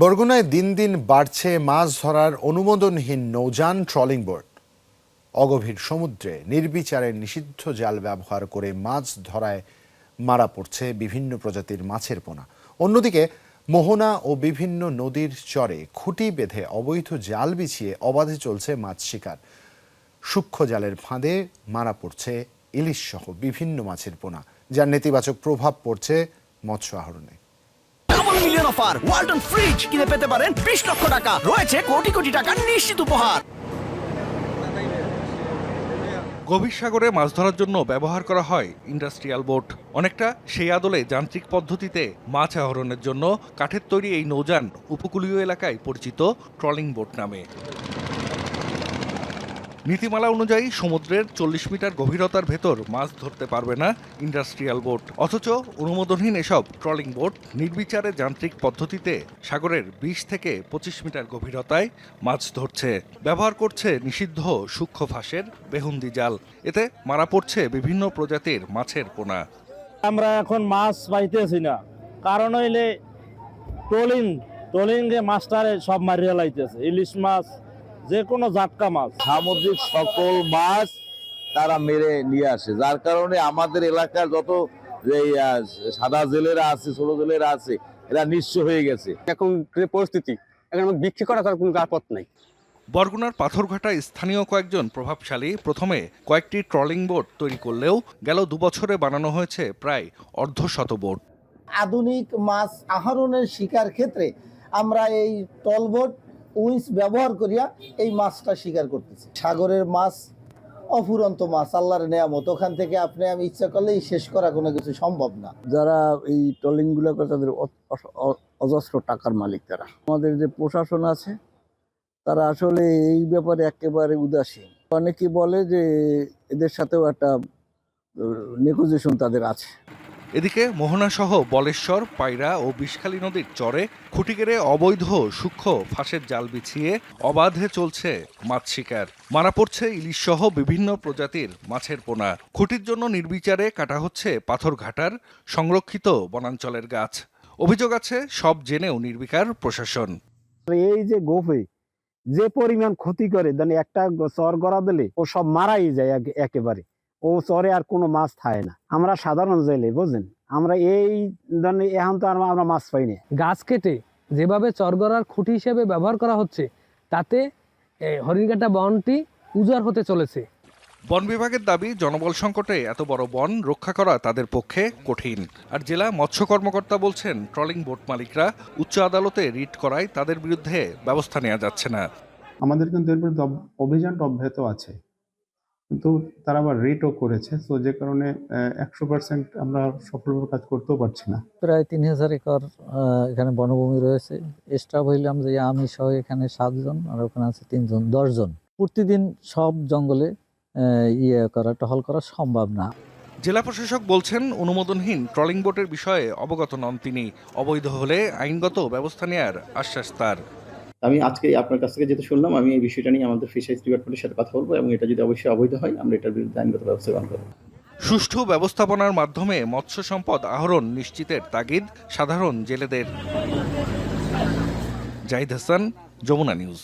বরগুনায় দিন দিন বাড়ছে মাছ ধরার অনুমোদনহীন নৌযান ট্রলিং বোট অগভীর সমুদ্রে নির্বিচারে নিষিদ্ধ জাল ব্যবহার করে মাছ ধরায় মারা পড়ছে বিভিন্ন প্রজাতির মাছের পোনা। অন্যদিকে, মোহনা ও বিভিন্ন নদীর চরে খুঁটি বেঁধে অবৈধ জাল বিছিয়ে অবাধে চলছে মাছ শিকার। সূক্ষ্ম জালের ফাঁদে মারা পড়ছে ইলিশ সহ বিভিন্ন মাছের পোনা, যার নেতিবাচক প্রভাব পড়ছে মৎস্য আহরণে। মিলিয়ন অফার ওয়ালটন ফ্রিজ কিনে পেতে পারেন বিশ লক্ষ টাকা। রয়েছে কোটি কোটি টাকা নিশ্চিত উপহার। গভীর সাগরে মাছ ধরার জন্য ব্যবহার করা হয় ইন্ডাস্ট্রিয়াল বোট। অনেকটা সেই আদলে যান্ত্রিক পদ্ধতিতে মাছ আহরণের জন্য কাঠের তৈরি এই নৌযান উপকূলীয় এলাকায় পরিচিত ট্রলিং বোট নামে। নীতিমালা অনুযায়ী সমুদ্রের চল্লিশ মিটার গভীরতার ভেতর মাছ ধরতে পারবে না ইন্ডাস্ট্রিয়াল বোট। অথচ অনুমোদনহীন এসব ট্রলিং বোট নির্বিচারে যান্ত্রিক পদ্ধতিতে সাগরের বিশ থেকে পঁচিশ মিটার গভীরতায় মাছ ধরছে। ব্যবহার করছে নিষিদ্ধ সূক্ষ্ম ফাঁসের বেহুন্দি জাল। এতে মারা পড়ছে বিভিন্ন প্রজাতির মাছের পোনা। আমরা এখন মাছ পাইতেছি না। কারণ হইলে ট্রলিং ট্রলিং মাছটারে সব মারিয়া লাইতেছে। ইলিশ মাছ যে কোনো জাটকা মাছ। সামুদ্রিক সকল মাছ তারা মেরে নিয়ে আসে। যার কারণে আমাদের এলাকার যত এই সাদা জেলেরা আছে ছোট জেলেরা আছে এরা নিঃস্ব হয়ে গেছে। এখন যে পরিস্থিতি এখন বিক্রি করা তার কোনো পথ নাই। বরগুনার পাথরঘাটায় স্থানীয় কয়েকজন প্রভাবশালী প্রথমে কয়েকটি ট্রলিং বোট তৈরি করলেও গেল দুবছরে বানানো হয়েছে প্রায় অর্ধশত বোট। আধুনিক মাছ আহরণের শিকার ক্ষেত্রে আমরা এই টলবোট উইন্স ব্যবহার করিয়া এই মাছটা শিকার করতেছি। সাগরের মাছ, অফুরন্ত মাছ, আল্লাহর নেয়ামত, ওখান থেকে আপনি আমি ইচ্ছা করলেই শেষ করা কোনো কিছু সম্ভব না। যারা এই ট্রলিংগুলো করে তাদের অজস্র টাকার মালিক তারা। আমাদের যে প্রশাসন আছে, তারা আসলে এই ব্যাপারে একেবারে উদাসীন। অনেকে বলে যে এদের সাথেও একটা নেগোজিয়েশন তাদের আছে। এদিকে মোহনা সহ বলেশ্বর, পায়রা ও বিষখালী নদীর চরে খুঁটি কেড়ে অবৈধ সূক্ষ্ম ফাঁসের জাল বিছিয়ে অবাধে চলছে মাছ শিকার। মারা পড়ছে ইলিশ সহ বিভিন্ন প্রজাতির মাছের পোনা। খুঁটির জন্য নির্বিচারে কাটা হচ্ছে পাথরঘাটার সংরক্ষিত বনাঞ্চলের গাছ। অভিযোগ আছে, সব জেনেও নির্বিকার প্রশাসন। এই যে গোফে, যে পরিমাণ ক্ষতি করে একটা চর গড়া দিলে ও সব মারাই যায় একেবারে। ও চরে আর কোনো মাছ থাকে না। আমরা সাধারণ জেলে বুঝলেন? আমরা এই ধরনের এখন তো আর আমরা মাছ পাই না। গাছ কেটে যেভাবে চরগড়ার খুঁটি হিসেবে ব্যবহার করা হচ্ছে তাতে এই হরিণঘাটা বনটি উজাড় হতে চলেছে। বন বিভাগের দাবি জনবল সংকটে এত বড় বন রক্ষা করা তাদের পক্ষে কঠিন। আর জেলা মৎস্য কর্মকর্তা বলছেন ট্রলিং বোট মালিকরা উচ্চ আদালতে রিট করায় তাদের বিরুদ্ধে ব্যবস্থা নেওয়া যাচ্ছে না। আমাদের কিন্তু এর বিরুদ্ধে অভিযানটা অব্যাহত আছে। কিন্তু তারা আবার রেটও করেছে তো যে কারণে একশো পার্সেন্ট আমরা সফলভাবে কাজ করতেও পারছি না। প্রায় তিন হাজার একর এখানে বনভূমি রয়েছে। স্টাফ হইলাম যে আমি সহ এখানে সাতজন আর ওখানে আছে তিনজন দশজন। প্রতিদিন সব জঙ্গলে ইয়ে করা টহল করা সম্ভব না। জেলা প্রশাসক বলছেন অনুমোদনহীন ট্রলিং বোটের বিষয়ে অবগত নন তিনি। অবৈধ হলে আইনগত ব্যবস্থা নেয়ার আশ্বাস তার। আমি আজকে আপনার কাছ থেকে যেটা শুনলাম, আমি এই বিষয়টা নিয়ে আমাদের ফিশারিজ ডিপার্টমেন্টের সাথে কথা বলব এবং এটা যদি অবশ্যই অবৈধ হয়, আমরা এটার বিরুদ্ধে আইনগত ব্যবস্থা গ্রহণ করব। সুষ্ঠু ব্যবস্থাপনার মাধ্যমে মৎস্য সম্পদ আহরণ নিশ্চিতের তাগিদ সাধারণ জেলেদের। জাহিদ হাসান, যমুনা নিউজ।